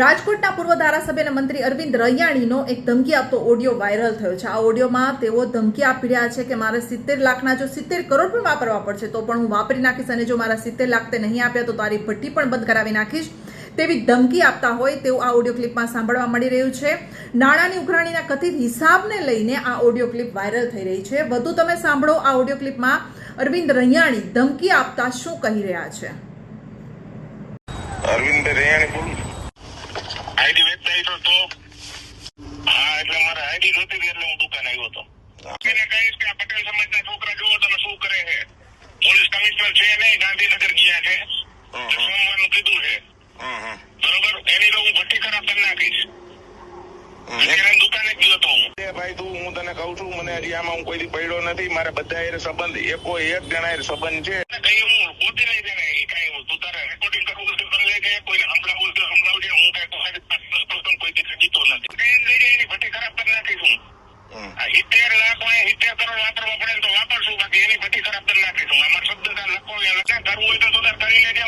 રાજકોટના પૂર્વ ધારાસભ્ય અને મંત્રી અરવિંદ રૈયાણીનો એક ધમકી આપતો ઓડિયો વાયરલ થયો છે. આ ઓડિયોમાં તેઓ ધમકી આપી રહ્યા છે કે મારે સિત્તેર લાખના જો સિત્તેર કરોડ પણ વાપરવા પડશે, તો પણ હું વાપરી નાખીશ અને જો મારા સિત્તેર લાખ તે નહીં આપ્યા, તો તારી ભઠ્ઠી પણ બંધ કરાવી નાખીશ. તેવી ધમકી આપતા હોય તેવું આ ઓડિયો ક્લિપમાં સાંભળવા મળી રહ્યું છે. નાણાંની ઉઘરાણીના કથિત હિસાબને લઈને આ ઓડિયો ક્લિપ વાયરલ થઈ રહી છે. વધુ તમે સાંભળો આ ઓડિયો ક્લિપમાં અરવિંદ રૈયાણી ધમકી આપતા શું કહી રહ્યા છે? અરવિંદ રૈયાણી બોલું. આઈડી વેચતા તો તો. હા એટલે મારે આઈડી જોતી એટલે હું દુકાન આવ્યો હતો. એને કહીશ કે આ પટેલ સમાજના છોકરા જુઓ તમે શું કરે છે. પોલીસ કમિશનર છે નહીં ગાંધીનગર ગયા છે. સોમવારનું કીધું છે. બરોબર? એની તો હું ભઠ્ઠી ખરાબ કરી નાખીશ. દુકાને ગયો તો ભાઈ તું હું તને કઉ છું મને હજી આમાં હું કોઈ પડ્યો નથી. મારે બધા સંબંધ એકો એક જણા સંબંધ છે. કઈ હું પોતે જાય કઈ હું તું તારે રેકોર્ડિંગ કરવું હોય તો તને લઈ જાય કોઈને સંભળાવવું હોય તો સંભળાવજે હું કઈ કોઈ person કોઈથી જીતો નથી કઈ લઈ જાય એની ભઠ્ઠી ખરાબ કરી નાખીશ હું હમ. આ સિત્તેર લાખ હોય, સિત્તેર કરોડ વાપરવા પડે તો વાપરશું, બાકી એની ભઠ્ઠી ખરાબ કરી નાખીશું. આમાં શબ્દ લખો, યા લખે કરવું હોય તો સુધાર કરી લેજે